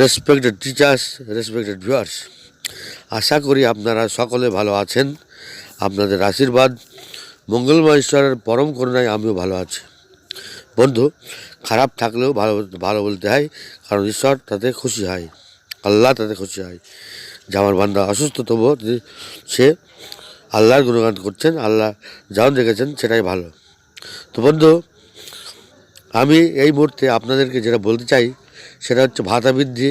Respected teachers respected viewers আশা করি আপনারা সকলে ভালো আছেন। আপনাদের আশীর্বাদ। মঙ্গলময় ঈশ্বরের পরম করুণায় আমিও ভালো আছি। বন্ধু, খারাপ থাকলেও ভালো ভালো বলতে হয়, কারণ ঈশ্বর তাতে খুশি হয়। আল্লাহ তাতে খুশি হয়। যে আমার বান্দা অসুস্থ, তবুও সে আল্লাহর গুণগান করছেন, আল্লাহ যেমন দেখেছেন সেটাই ভালো। তো বন্ধু, আমি এই মুহূর্তে আপনাদেরকে যেটা বলতে চাই সেটা হচ্ছে ভাতা বৃদ্ধি,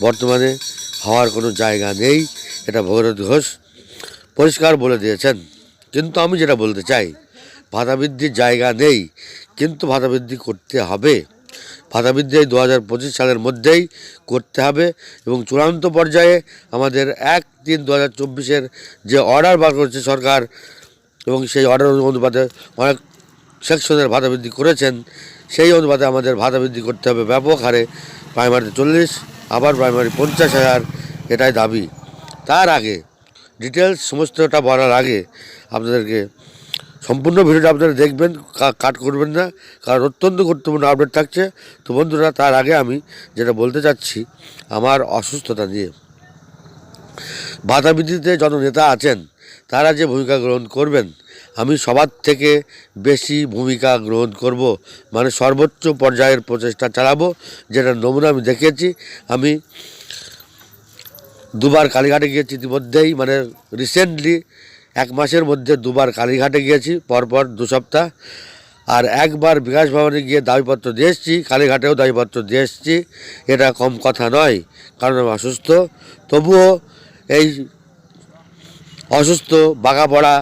বর্তমানে হওয়ার কোনো জায়গা নেই, এটা ভগরত ঘোষ পরিষ্কার বলে দিয়েছেন। কিন্তু আমি যেটা বলতে চাই, ভাতা বৃদ্ধির জায়গা নেই, কিন্তু ভাতা বৃদ্ধি করতে হবে। ভাতা বৃদ্ধি দু হাজার পঁচিশ সালের মধ্যেই করতে হবে এবং চূড়ান্ত পর্যায়ে আমাদের এক তিন দু হাজার যে অর্ডার বার করেছে সরকার এবং সেই অর্ডার অনুপাতে অনেক সেকশনের ভাতা বৃদ্ধি করেছেন সেই অনুপাতে আমাদের ভাতা বৃদ্ধি করতে হবে ব্যাপক হারে। প্রাইমারিতে চল্লিশ, আবার প্রাইমারি পঞ্চাশ হাজার, এটাই দাবি। তার আগে ডিটেলস সমস্তটা বলার আগে আপনাদেরকে সম্পূর্ণ ভিডিওটা আপনারা দেখবেন কাট করবেন না, কারণ অত্যন্ত গুরুত্বপূর্ণ আপডেট থাকছে। তো বন্ধুরা, তার আগে আমি যেটা বলতে চাচ্ছি, আমার অসুস্থতা নিয়ে। ভাতা বৃদ্ধিতে যত নেতা আছেন, তারা যে ভূমিকা গ্রহণ করবেন আমি সবার থেকে বেশি ভূমিকা গ্রহণ করব। মানে সর্বোচ্চ পর্যায়ের প্রচেষ্টা চালাবো, যেটা নমুনা আমি দেখিয়েছি। আমি দুবার কালীঘাটে গিয়েছি ইতিমধ্যেই মানে রিসেন্টলি এক মাসের মধ্যে দুবার কালীঘাটে গিয়েছি, পরপর দু সপ্তাহ। আর একবার বিকাশ ভবনে গিয়ে দাবিপত্র দিয়ে এসেছি, কালীঘাটেও দাবিপত্র দিয়ে এসেছি। এটা কম কথা নয়, কারণ আমি অসুস্থ। তবুও এই অসুস্থ, বাঁকা পড়া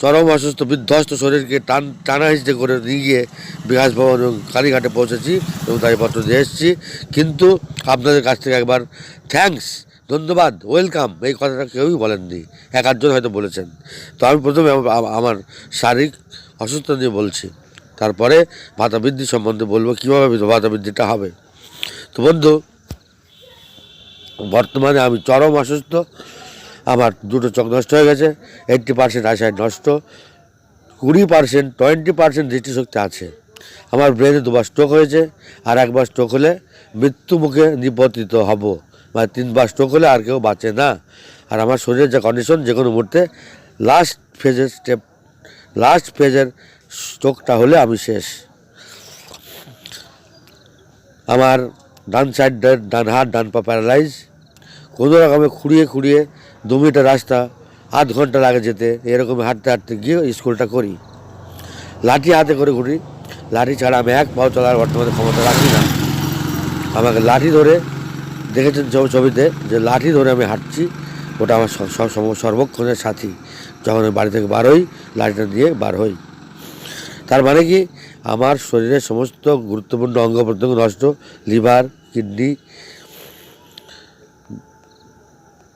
চরম অসুস্থ বিধ্বস্ত শরীরকে টান টানা হিসেবে করে নিয়ে গিয়ে বিকাশ ভবন এবং কালীঘাটে পৌঁছেছি এবং দাবিপত্র দিয়ে এসেছি। কিন্তু আপনাদের কাছ থেকে একবার থ্যাঙ্কস ধন্যবাদ ওয়েলকাম এই কথাটা কেউই বলেননি। এক আধজন হয়তো বলেছেন। তো আমি প্রথমে আম- আম- আমার শারীরিক অসুস্থতা নিয়ে বলছি। তারপরে ভাতা বৃদ্ধি সম্বন্ধে বলব কীভাবে ভাতা বৃদ্ধিটা হবে। তো বন্ধু, বর্তমানে আমি চরম অসুস্থ। আমার দুটো চোখ নষ্ট হয়ে গেছে এইট্টি পার্সেন্ট আশায় নষ্ট, কুড়ি পার্সেন্ট টোয়েন্টি পার্সেন্ট দৃষ্টিশক্তি আছে। আমার ব্রেনে দুবার স্ট্রোক হয়েছে, আর একবার স্ট্রোক হলে মৃত্যু মুখে নিপতিত হব। মানে তিনবার স্ট্রোক হলে আর কেউ বাঁচে না। আর আমার শরীরের যে কন্ডিশন যে কোনো মুহূর্তে লাস্ট ফেজের স্টেপ লাস্ট ফেজের স্ট্রোকটা হলে আমি শেষ। আমার ডান সাইড ডান হাত, ডান পা প্যারালাইজ কোনো রকমে খুঁড়িয়ে খুঁড়িয়ে দু মিটার রাস্তা, আধ ঘণ্টা লাগে যেতে, এরকম হাঁটতে হাঁটতে গিয়ে স্কুলটা করি। লাঠি হাতে করে ঘুরি। লাঠি ছাড়া আমি এক পাও চলার বর্তমানে ক্ষমতা রাখি না। আমাকে লাঠি ধরে দেখেছেন ছবি ছবিতে যে লাঠি ধরে আমি হাঁটছি, ওটা আমার সর্বক্ষণের সাথী। যখন আমি বাড়ি থেকে বার হই, লাঠিটা দিয়ে বার হই। তার মানে কি? আমার শরীরের সমস্ত গুরুত্বপূর্ণ অঙ্গ প্রত্যঙ্গ নষ্ট, লিভার, কিডনি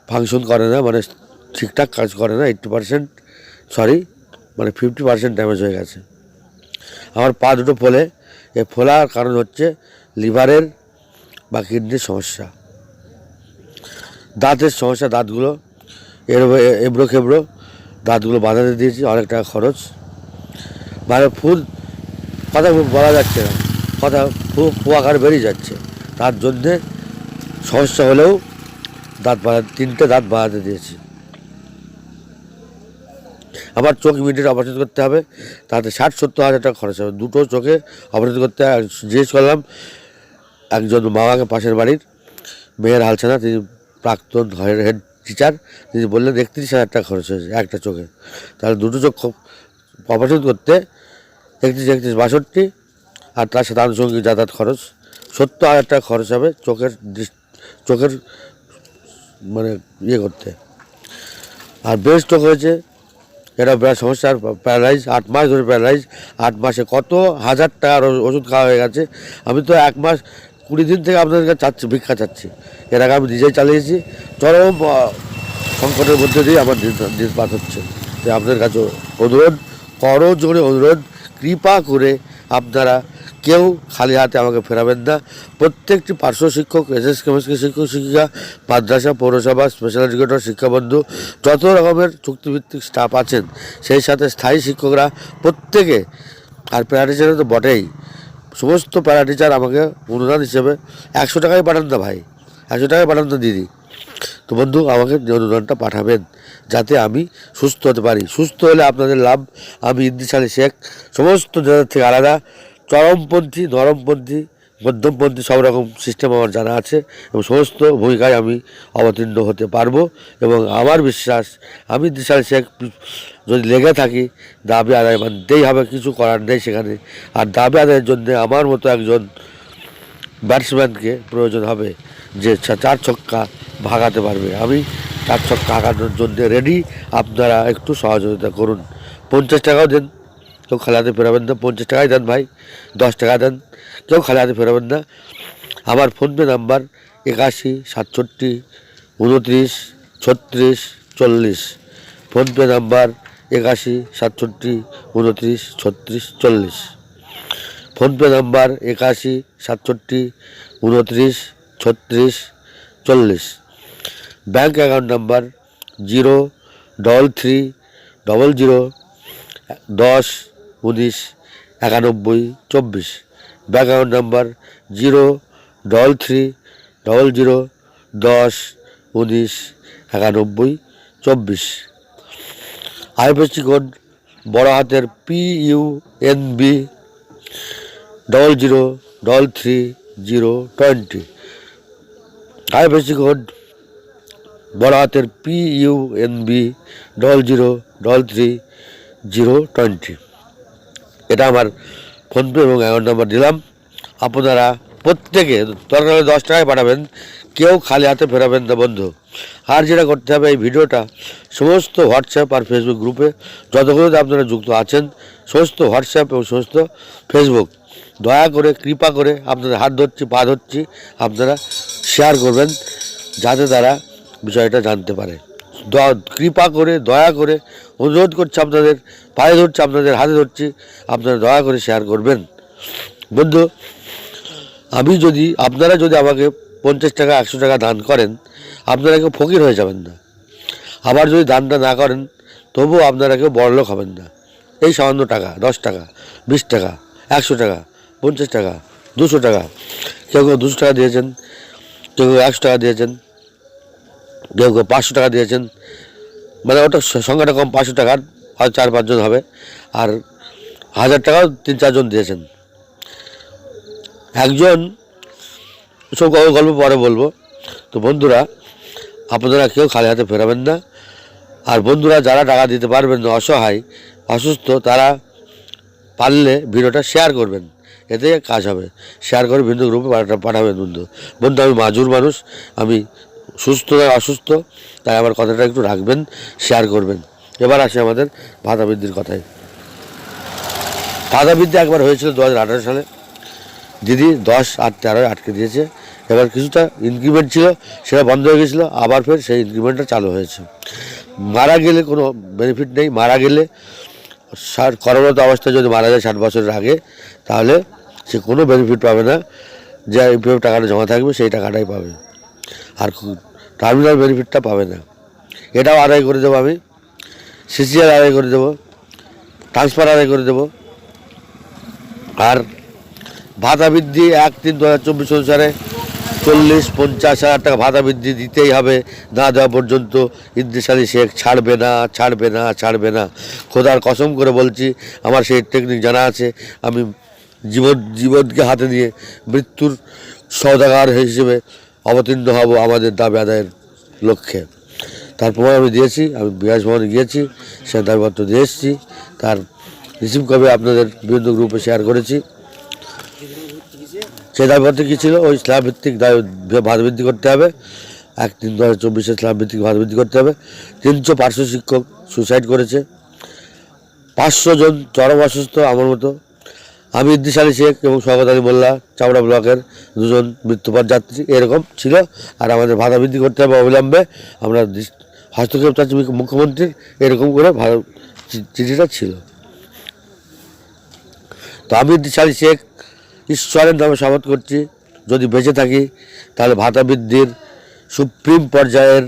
ফাংশন করে না মানে ঠিকঠাক কাজ করে না এইট্টি পার্সেন্ট সরি মানে ফিফটি পার্সেন্ট ড্যামেজ হয়ে গেছে। আমার পা দুটো ফোলে, এ ফোলার কারণ হচ্ছে লিভারের বা কিডনির সমস্যা। দাঁতের সমস্যা, দাঁতগুলো, এর এবড়ো খেবড়ো, দাঁতগুলো বাঁধাতে দিয়েছি, অনেক টাকা খরচ। মানে ফুল, কথা বলা যাচ্ছে না, কথা ফু ফু আকার বেরিয়ে যাচ্ছে। তার জন্যে সমস্যা হলেও দাঁত বাঁধা তিনটে দাঁত বাঁধাতে দিয়েছি আবার চোখ ইমিডিয়েট অপারেশন করতে হবে, তাতে ষাট সত্তর হাজার টাকা খরচ হবে দুটো চোখে অপারেশন করতে। জিজ্ঞেস করলাম, একজন মামাকে পাশের বাড়ির, মেয়ের হালছানা, তিনি প্রাক্তন হেড টিচার তিনি বললেন, একত্রিশ হাজার টাকা খরচ হয়েছে একটা চোখে তাহলে দুটো চোখ অপারেশন করতে, একত্রিশ একত্রিশ, বাষট্টি, আর তার সাথে আনুষঙ্গিক যাতায়াত খরচ, সত্তর হাজার টাকা খরচ হবে চোখের চোখের মানে ইয়ে করতে। আর ব্রেন স্ট্রোক হয়েছে, এটা সমস্যার প্যারালাইজ আট মাস ধরে প্যারালাইজ আট মাসে কত হাজার টাকার ওষুধ খাওয়া হয়ে গেছে। আমি তো এক মাস কুড়ি দিন থেকে আপনাদের কাছে চাচ্ছি, ভিক্ষা চাচ্ছি। এর আগে আমি নিজেই চালিয়েছি, চরম সংকটের মধ্যে দিয়ে আমার দিন পার হচ্ছে। তাই আপনাদের কাছে অনুরোধ, করো জোরে অনুরোধ, কৃপা করে আপনারা কেউ খালি হাতে আমাকে ফেরাবেন না। প্রত্যেকটি পার্শ্ব শিক্ষক এস এস কেমিস্ট্রি শিক্ষক, শিক্ষিকা, মাদ্রাসা, পৌরসভা স্পেশাল এডুকেটর শিক্ষাবন্ধু, যত রকমের চুক্তিভিত্তিক স্টাফ আছেন, সেই সাথে স্থায়ী শিক্ষকরা প্রত্যেকে, আর প্যারাটিচারে তো বটেই। সমস্ত প্যারা টিচার আমাকে অনুদান হিসেবে একশো টাকায় পাঠান না ভাই, একশো টাকায় পাঠান না দিদি। তো বন্ধু, আমাকে অনুদানটা পাঠাবেন, যাতে আমি সুস্থ হতে পারি। সুস্থ হলে আপনাদের লাভ, আমি ইন্দিশালী শেখ, সমস্ত থেকে আলাদা। চরমপন্থী নরমপন্থী মধ্যমপন্থী সব রকম সিস্টেম আমার জানা আছে এবং সমস্ত ভূমিকায় আমি অবতীর্ণ হতে পারব এবং আমার বিশ্বাস, আমি দিশাল শেখ যদি লেগে থাকি, দাবি আদায় মানতেই হবে, কিছু করার নেই সেখানে। আর দাবি আদায়ের জন্যে আমার মতো একজন ব্যাটসম্যানকে প্রয়োজন হবে যে চার ছক্কা ভাগাতে পারবে। আমি চার ছক্কা হাঁকানোর জন্য রেডি আপনারা একটু সহযোগিতা করুন। পঞ্চাশ টাকাও দেন। কেউ খালি হাতে ফেরাবেন না, পঞ্চাশ টাকাই দেন ভাই, দশ টাকা দেন কেউ খালি হাতে ফেরাবেন না। আমার ফোনপে নাম্বার একাশি, সাতষট্টি, উনত্রিশ, ছত্রিশ, চল্লিশ। ফোনপে নাম্বার একাশি, সাতষট্টি, উনত্রিশ, ছত্রিশ, চল্লিশ। ফোনপে নাম্বার একাশি, সাতষট্টি, উনত্রিশ, ছত্রিশ, চল্লিশ। Bank account number zero double three double zero দশ উনিশ, একানব্বই, চব্বিশ। Bank account number zero double three double zero দশ, উনিশ, একানব্বই, চব্বিশ। আইএফএসসি কোড বড় হাতের P U N B double zero double three zero twenty. IFSC code বড় হাতের P U N B double zero double three zero twenty. এটা আমার ফোনপে এবং অ্যাকাউন্ট নাম্বার দিলাম। আপনারা প্রত্যেকে দরকার হলে দশ টাকায় পাঠাবেন, কেউ খালি হাতে ফেরাবেন না বন্ধু। আর যেটা করতে হবে, এই ভিডিওটা সমস্ত হোয়াটসঅ্যাপ আর ফেসবুক গ্রুপে, যতগুলোতে আপনারা যুক্ত আছেন, সমস্ত হোয়াটসঅ্যাপ এবং সমস্ত ফেসবুক। দয়া করে, কৃপা করে আপনাদের হাত ধরছি, পা ধরছি, আপনারা শেয়ার করবেন, যাতে তারা বিষয়টা জানতে পারে। কৃপা করে, দয়া করে, অনুরোধ করছি আপনাদের, পায়ে ধরছি, আপনাদের হাতে ধরছি, আপনারা দয়া করে শেয়ার করবেন। বন্ধু, আমি যদি, আপনারা যদি আমাকে পঞ্চাশ টাকা, একশো টাকা দান করেন, আপনারা কেউ ফকির হয়ে যাবেন না। আবার যদি দানটা না করেন, তবুও আপনারা কেউ বড়লোক হবেন না। এই সামান্য টাকা, দশ টাকা, বিশ টাকা, একশো টাকা, পঞ্চাশ টাকা, দুশো টাকা, কেউ কেউ দুশো টাকা দিয়েছেন, কেউ কেউ একশো টাকা দিয়েছেন কেউ কেউ পাঁচশো টাকা দিয়েছেন। মানে ওটা সংখ্যাটা কম, পাঁচশো টাকার হয়তো চার পাঁচজন হবে। আর হাজার টাকাও তিন চারজন দিয়েছেন। একজন, সব গল্প পরে বলব। তো বন্ধুরা, আপনারা কেউ খালি হাতে ফেরাবেন না। আর বন্ধুরা, যারা টাকা দিতে পারবেন না, অসহায়, অসুস্থ, তারা পারলে ভিডিওটা শেয়ার করবেন। এতে কাজ হবে। শেয়ার করে ভিন্ন গ্রুপে পাঠাবেন বন্ধু। বন্ধু, আমি মাজুর মানুষ। আমি সুস্থ নয় অসুস্থ, তাই আমার কথাটা একটু রাখবেন শেয়ার করবেন। এবার আসে আমাদের ভাতা বৃদ্ধির কথায়। ভাতা বৃদ্ধি একবার হয়েছিল দু হাজার আঠারো সালে। দিদি দশ আর তেরোয় আটকে দিয়েছে। এবার কিছুটা ইনক্রিমেন্ট ছিল, সেটা বন্ধ হয়ে গেছিল, আবার ফের সেই ইনক্রিমেন্টটা চালু হয়েছে। মারা গেলে কোনো বেনিফিট নেই, মারা গেলে ষাট কর্মরত অবস্থায় যদি মারা যায় ষাট বছরের আগে, তাহলে সে কোনো বেনিফিট পাবে না। যে এইভাবে টাকাটা জমা থাকবে, সেই টাকাটাই পাবে। আর টার্মিনাল বেনিফিটটা পাবে না। এটাও আদায় করে দেবো আমি। সিসিআর আদায় করে দেবো। ট্রান্সফার আদায় করে দেবো। আর ভাতা বৃদ্ধি এক তিন দু হাজার চব্বিশ অনুসারে চল্লিশ, পঞ্চাশ হাজার টাকা ভাতা বৃদ্ধি দিতেই হবে। না দেওয়া পর্যন্ত ইদ্রিসালি শেখ ছাড়বে না ছাড়বে না ছাড়বে না। খোদার কসম করে বলছি, আমার সেই টেকনিক জানা আছে। আমি জীবন, জীবনকে হাতে নিয়ে মৃত্যুর সৌদাগার হিসেবে অবতীর্ণ হব আমাদের দাবি আদায়ের লক্ষ্যে। তারপর আমি দিয়েছি, আমি বিকাশ ভবনে গিয়েছি সে দাবিপত্র দিয়ে এসেছি। তার রিসিভ কবে আপনাদের বিভিন্ন গ্রুপে শেয়ার করেছি। সে দাবিপত্র কী ছিল? ওই স্ল্যাব ভিত্তিক ভাত বৃদ্ধি করতে হবে। এক তিন দু হাজার চব্বিশে স্ল্যাব ভিত্তিক ভাত বৃদ্ধি করতে হবে। তিনশো পার্শ্ব শিক্ষক সুসাইড করেছে। পাঁচশো জন চরম অসুস্থ আমার মতো। আমি ইদ্দিস শেখ এবং স্বাগত আলী মোল্লা চামড়া ব্লকের দুজন মৃত্যুপর যাত্রী, এরকম ছিল। আর আমাদের ভাতা বৃদ্ধি করতে হবে অবিলম্বে। আমরা হস্তক্ষেপ চাচ্ছি মুখ্যমন্ত্রীর এরকম করে ভারত চিঠিটা ছিল। তো আমি ইদ্দিস শেখ, ঈশ্বরের নামে শপথ করছি, যদি বেঁচে থাকি, তাহলে ভাতা বৃদ্ধির সুপ্রিম পর্যায়ের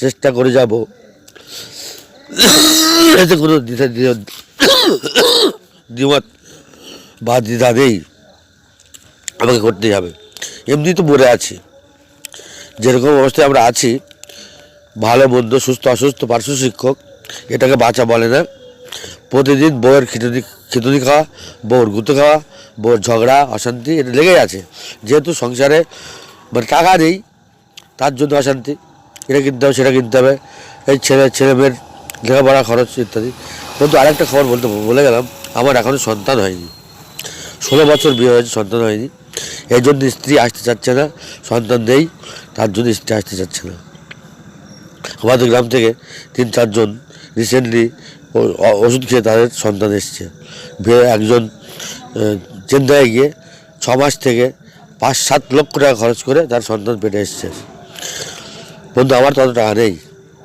চেষ্টা করে যাব। এতে কোনো দ্বিমত বা দ্বিধা নেই আমাকে করতেই হবে। এমনি তো মরে আছি। যেরকম অবস্থায় আমরা আছি, ভালো, মন্দ, সুস্থ, অসুস্থ, পার্শ্ব শিক্ষক, এটাকে বাঁচা বলে না। প্রতিদিন বউয়ের খিচুড়ি খিচুড়ি খাওয়া, বউর গুঁতো খাওয়া, বউর ঝগড়া, অশান্তি, এটা লেগেই আছে। যেহেতু সংসারে মানে টাকা নেই, তার জন্য অশান্তি। এটা কিনতে হবে, সেটা কিনতে হবে। এই ছেলে ছেলে মেয়ের লেখাপড়া খরচ ইত্যাদি। কিন্তু আরেকটা খবর বলতে বলে গেলাম, আমার এখনও সন্তান হয়নি। ষোলো বছর বিয়ে হয়েছে, সন্তান হয়নি। এই জন্য স্ত্রী আসতে চাচ্ছে না, সন্তান নেই, তার জন্য স্ত্রী আসতে চাচ্ছে না। আমাদের গ্রাম থেকে তিন, চারজন রিসেন্টলি ওষুধ খেয়ে তাদের সন্তান এসছে। বিয়ে একজন চেন্নাইয়ে গিয়ে ছ মাস থেকে পাঁচ, সাত লক্ষ টাকা খরচ করে তার সন্তান পেটে এসছে। বন্ধু, আমার তত টাকা নেই।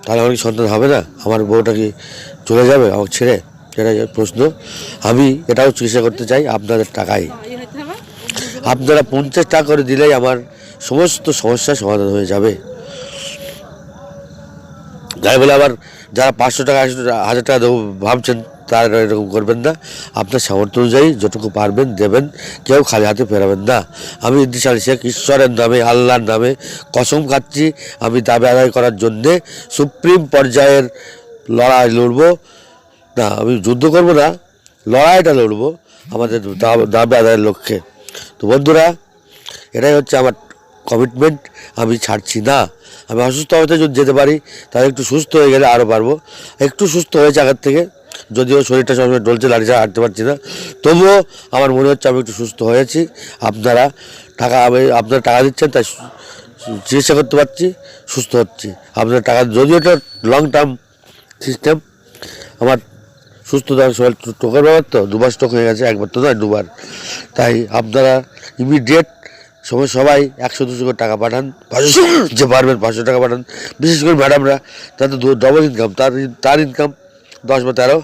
তাহলে আমার সন্তান হবে না? আমার বউটা কি চলে যাবে আমাকে ছেড়ে? সেটা প্রশ্ন। আমি এটাও চিকিৎসা করতে চাই আপনাদের টাকায়। আপনারা পঞ্চাশ টাকা করে দিলেই আমার সমস্ত সমস্যার সমাধান হয়ে যাবে। যাই বলে আবার যারা পাঁচশো টাকা, একশো হাজার টাকা দেবো ভাবছেন, তারা এরকম করবেন না। আপনার সামর্থ্য অনুযায়ী যতটুকু পারবেন দেবেন। কেউ খালি হাতে ফেরাবেন না। আমি ইদ্রিসাল শেখ, ঈশ্বরের নামে, আল্লাহর নামে কসম খাচ্ছি। আমি দাবি আদায় করার জন্যে সুপ্রিম পর্যায়ের লড়াই লড়বো। না, আমি যুদ্ধ করব না, লড়াইটা লড়বো আমাদের দাবি আদায়ের লক্ষ্যে। তো বন্ধুরা, এটাই হচ্ছে আমার কমিটমেন্ট আমি ছাড়ছি না। আমি অসুস্থ অবস্থায় যদি যেতে পারি, তাহলে একটু সুস্থ হয়ে গেলে আরও পারব একটু সুস্থ হয়েছে আগের থেকে, যদিও শরীরটা সবসময় ডলছে, লাড়ি ছাড়া হাঁটতে পারছি না। তবুও আমার মনে হচ্ছে আমি একটু সুস্থ হয়েছি। আপনারা টাকা, আমি আপনারা টাকা দিচ্ছেন, তাই চিকিৎসা করতে পারছি, সুস্থ হচ্ছি। আপনার টাকা, যদিও এটা লং টার্ম সিস্টেম আমার সুস্থতা সবাই টোকের ব্যাপার তো, দুবার স্টক হয়ে গেছে, একবার তো নয়, দুবার। তাই আপনারা ইমিডিয়েট সময় সবাই একশো, দুশো করে টাকা পাঠান, পাঁচশো, যে পারবেন পাঁচশো টাকা পাঠান। বিশেষ করে ম্যাডামরা তাদের ডবল ইনকাম তার তার ইনকাম দশ বা তেরো,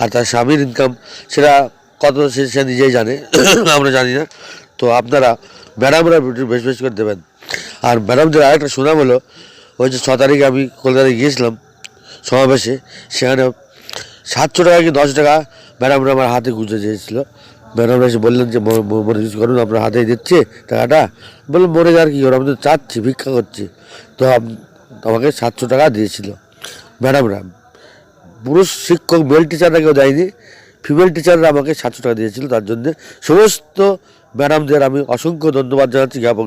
আর তার স্বামীর ইনকাম সেটা কত সে সে নিজেই জানে, আমরা জানি না। তো আপনারা ম্যাডামরা বেশ বেশ করে দেবেন। আর ম্যাডামদের আরেকটা সুনাম হলো, ওই যে ছ তারিখে আমি কলকাতায় গিয়েছিলাম সমাবেশে, সেখানে সাতশো টাকা কি দশ টাকা? ম্যাডামরা আমার হাতে গুঁজে চেয়েছিল। ম্যাডামরা এসে বললেন যে মনে কিছু করুন, আপনার হাতে দিচ্ছে টাকাটা। বললাম, মরে যাওয়ার কী করো? আমি তো চাচ্ছি, ভিক্ষা করছি। তো আমাকে সাতশো টাকা দিয়েছিল। ম্যাডামরা পুরুষ শিক্ষক মেল টিচাররা কেউ দেয়নি। ফিমেল টিচাররা আমাকে সাতশো টাকা দিয়েছিল তার জন্যে। সমস্ত ম্যাডামদের আমি অসংখ্য ধন্যবাদ জানাচ্ছি জ্ঞাপন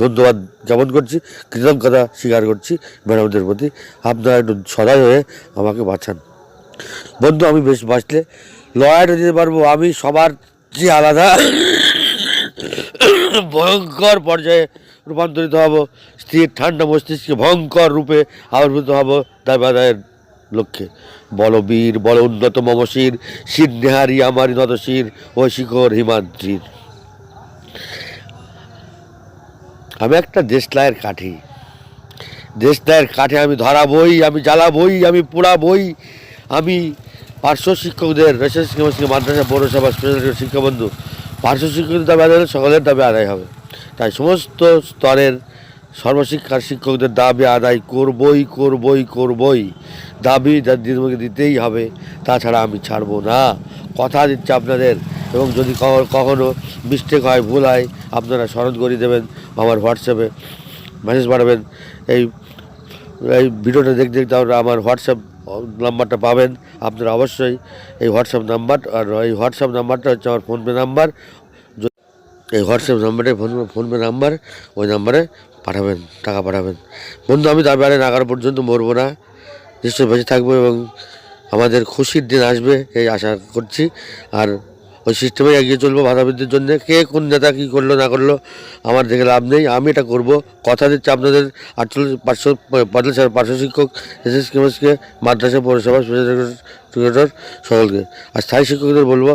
ধন্যবাদ জ্ঞাপন করছি, কৃতজ্ঞতা স্বীকার করছি ম্যাডামদের প্রতি। আপনারা একটু সদয় হয়ে আমাকে বাঁচান। বন্ধু, আমি বেশ বাঁচলে। লড়াইটা দিতে পারব, আমি সবার যে আলাদা। ভয়ঙ্কর পর্যায়ে রূপান্তরিত হব। স্থির ঠান্ডা মস্তিষ্কে ভয়ঙ্কর রূপে আবির্ভূত হব দাবি আদায়ের লক্ষ্যে। বল বীর, বল উন্নত মমশির, শির নেহারি আমারি নতশির ও শিখর হিমাদ্রির। আমি একটা দেশলাইয়ের কাঠি। দেশলাইয়ের কাঠে আমি ধরাবই, আমি জ্বালাবই, আমি পোড়াবই। আমি পার্শ্ব শিক্ষকদের রেশন শিক্ষক মাদ্রাসা পৌরসভা স্পেশাল শিক্ষাবন্ধু। পার্শ্ব শিক্ষকদের দাবি আদায় হলে সকলের দাবি আদায় হবে। তাই সমস্ত স্তরের সর্বশিক্ষার শিক্ষকদের দাবি আদায় করবই করবই করবই। দাবি দিদিমকে দিতেই হবে, তাছাড়া আমি ছাড়বো না। কথা দিচ্ছি আপনাদের, এবং যদি কখনো- মিস্টেক হয়, ভুল হয়, আপনারা স্মরণ করিয়ে দেবেন আমার হোয়াটসঅ্যাপে মেসেজ পাঠাবেন। এই এই ভিডিওটা দেখতে দেখতে আপনারা আমার হোয়াটসঅ্যাপ নাম্বারটা পাবেন। আপনারা অবশ্যই এই হোয়াটসঅ্যাপ নাম্বার আর এই হোয়াটসঅ্যাপ নাম্বারটা হচ্ছে আমার ফোনপে নাম্বার। এই হোয়াটসঅ্যাপ নাম্বারে ফোন, ফোনপে নাম্বার, ওই নাম্বারে পাঠাবেন, টাকা পাঠাবেন। বন্ধু, আমি তার বাইরে নাগার পর্যন্ত মরবো না। নিশ্চয়ই বেঁচে থাকব এবং আমাদের খুশির দিন আসবে, এই আশা করছি। আর ওই সিস্টেমে এগিয়ে চলবো বাধাবিদ্যুর জন্য। কে কোন নেতা কী করল, না করল, আমার দেখে লাভ নেই। আমি এটা করব। কথা দিচ্ছি আপনাদের আটচল্লিশ পাঁচশো, পঁয়তাল্লিশ হাজার পাঁচশো শিক্ষক এসএস কেমএসকে মাদ্রাসা, পৌরসভা, স্পেশাল সকলকে। আর স্থায়ী শিক্ষকদের বলব,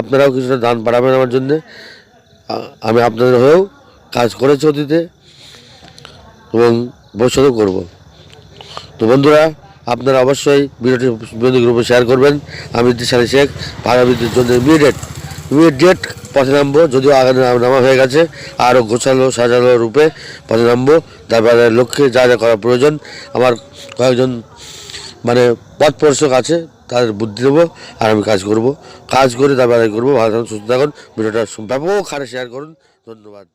আপনারাও কিছুটা দান বাড়াবেন আমার জন্যে। আমি আপনাদের হয়েও কাজ করেছি অতীতে এবং ভবিষ্যতেও করব। তো বন্ধুরা আপনারা অবশ্যই ভিডিওটি বিরোধী গ্রুপে শেয়ার করবেন। আমি দিশালি শেখ ভাড়াবিদ্যুর জন্য ইমিডিয়েট ইমিডিয়েট পথে নামবো, যদিও আগে নাম- হয়ে গেছে আরও গোছালো, সাজালো রূপে পথে নামবো। তারপরে লক্ষ্যে যা যা করা প্রয়োজন, আমার কয়েকজন মানে পথ প্রদর্শক আছে, তাদের বুদ্ধি দেবো আর আমি কাজ করব। কাজ করে তারপরে করব, ভালো থাকুন, সুস্থ থাকুন। ভিডিওটা ব্যাপক হারে শেয়ার করুন। ধন্যবাদ।